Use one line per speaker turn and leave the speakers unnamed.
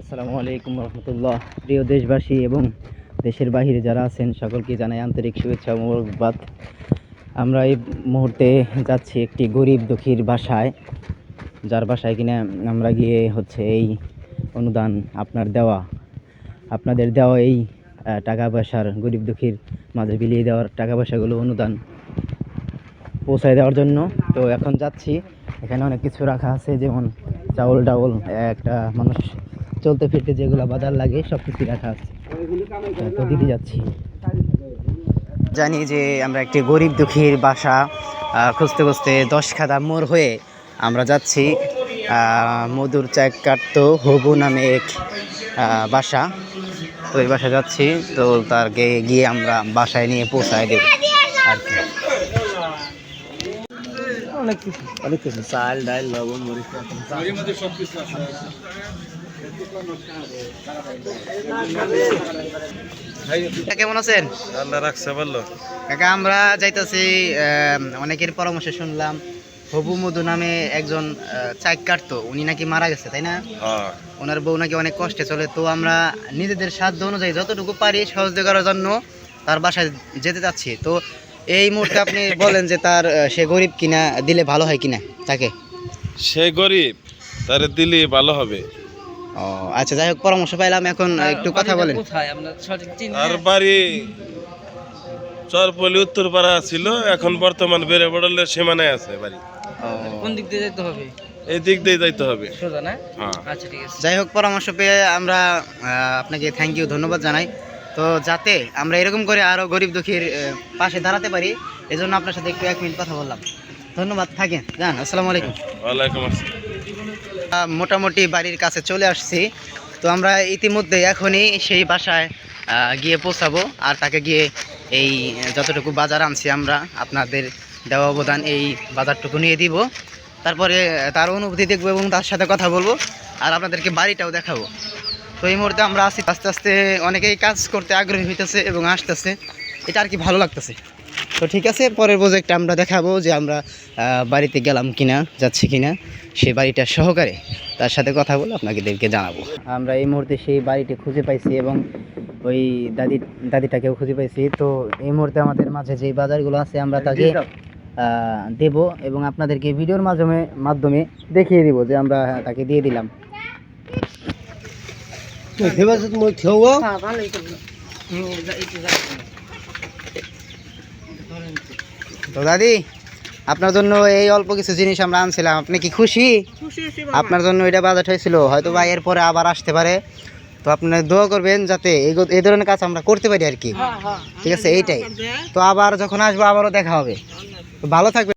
আসসালামু আলাইকুম রহমতুল্লাহ। প্রিয় দেশবাসী এবং দেশের বাহিরে যারা আছেন, সকলকে জানাই আন্তরিক শুভেচ্ছা মোবারকবাদ। আমরা এই মুহূর্তে যাচ্ছি একটি গরিব দুঃখীর বাসায়, যার বাসায় কিনা আমরা গিয়ে হচ্ছে এই অনুদান আপনার দেওয়া, আপনাদের দেওয়া এই টাকা পয়সার গরিব দুঃখীর মাঝে বিলিয়ে দেওয়ার টাকা পয়সাগুলো অনুদান পৌঁছায় দেওয়ার জন্য। তো এখন যাচ্ছি। এখানে অনেক কিছু রাখা আছে, যেমন চাউল ডাউল একটা মানুষ চলতে ফিরতে যেগুলো বাজার লাগে সব কিছু রাখা আছে। তো দিতে যাচ্ছি। জানি যে আমরা একটি গরিব দুঃখীর বাসা খুঁজতে খুঁজতে দশ খাদা মোড় হয়ে আমরা যাচ্ছি মধুর চাক কাটতো হবু নামে এক বাসা। তো এই বাসা যাচ্ছি তো তারকে গিয়ে আমরা বাসায় নিয়ে পৌঁছায় দেব। আর কি। অনেক কিছু অনেক কিছু। চাল ডাল লবণ মরিচ কেমন আছেন?
আল্লাহ রাখছে বলল।
কাকা আমরা যাইতেছি অনেকের পরামর্শ শুনলাম হবু মধু নামে একজন কাটতো উনি নাকি মারা গেছে তাই না?
হ্যাঁ।
ওনার বউ নাকি অনেক কষ্টে চলে তো আমরা নিজেদের সাধ্য অনুযায়ী যতটুকু পারি সহযোগিতা করার জন্য তার বাসায় যেতে চাচ্ছি। তো এই মুহূর্তে আপনি বলেন যে তার সে গরিব কিনা দিলে ভালো হয় কিনা তাকে?
সে গরিব তার দিলে ভালো হবে।
ও আচ্ছা যাই হোক পরামর্শ পাইলাম এখন একটু কথা বলেন।
আর বাড়ি চরপলি উত্তরপাড়া ছিল এখন বর্তমান বেড়ে বড়লে সীমানায় আছে বাড়ি।
কোন দিক দিয়ে যেতে হবে?
এই দিক দিয়ে যাইতে হবে।
সোজা না?
হ্যাঁ।
আচ্ছা ঠিক আছে।
যাই হোক পরামর্শ পেয়ে আমরা আপনাকে থ্যাংক ইউ ধন্যবাদ জানাই। তো যাতে আমরা এরকম করে আরও গরিব দুঃখীর পাশে দাঁড়াতে পারি এজন্য আপনার সাথে একটু এক মিনিট কথা বললাম। ধন্যবাদ থাকেন। যান আসসালামু আলাইকুম।
ওয়ালাইকুম আসসালাম।
মোটামুটি বাড়ির কাছে চলে আসছি। তো আমরা ইতিমধ্যে এখনই সেই বাসায় গিয়ে পৌঁছাবো। আর তাকে গিয়ে এই যতটুকু বাজার আনছি আমরা, আপনাদের দেওয়া অবদান এই বাজারটুকু নিয়ে দিব। তারপরে তার অনুভূতি দেখব এবং তার সাথে কথা বলব। আর আপনাদেরকে বাড়িটাও দেখাবো। তো এই মুহূর্তে আমরা আছি, আস্তে আস্তে অনেকেই কাজ করতে আগ্রহী হইতেছে এবং আসতেছে। এটা আর কি ভালো লাগতেছে? তো ঠিক আছে পরের প্রজেক্টে আমরা দেখাবো যে আমরা বাড়িতে গেলাম কিনা যাচ্ছি কিনা সেই বাড়িটা সহকারে তার সাথে কথা বলে আপনাদেরকে জানাব। আমরা এই মুহূর্তে সেই বাড়িটি খুঁজে পাইছি এবং ওই দাদি দাদিটাকেও খুঁজে পাইছি। তো এই মুহূর্তে আমাদের মাঝে যে বাজারগুলো আছে আমরা তাকে দেব এবং আপনাদেরকে ভিডিওর মাধ্যমে মাধ্যমে দেখিয়ে দিব যে আমরা তাকে দিয়ে দিলাম।
হ্যাঁ ভালোই করল হুম, যা- একটু যাব।
তো দাদি আপনার জন্য এই অল্প কিছু জিনিস আমরা আনছিলাম। আপনি কি খুশি? আপনার জন্য এটা বাজেট হয়েছিল। হয়তো বা এরপরে আবার আসতে পারে। তো আপনি দোয়া করবেন যাতে এই ধরনের কাজ আমরা করতে পারি আর কি।
হ্যাঁ হ্যাঁ।
ঠিক আছে এইটাই। তো আবার যখন আসব আবারও দেখা হবে। ভালো থাকবে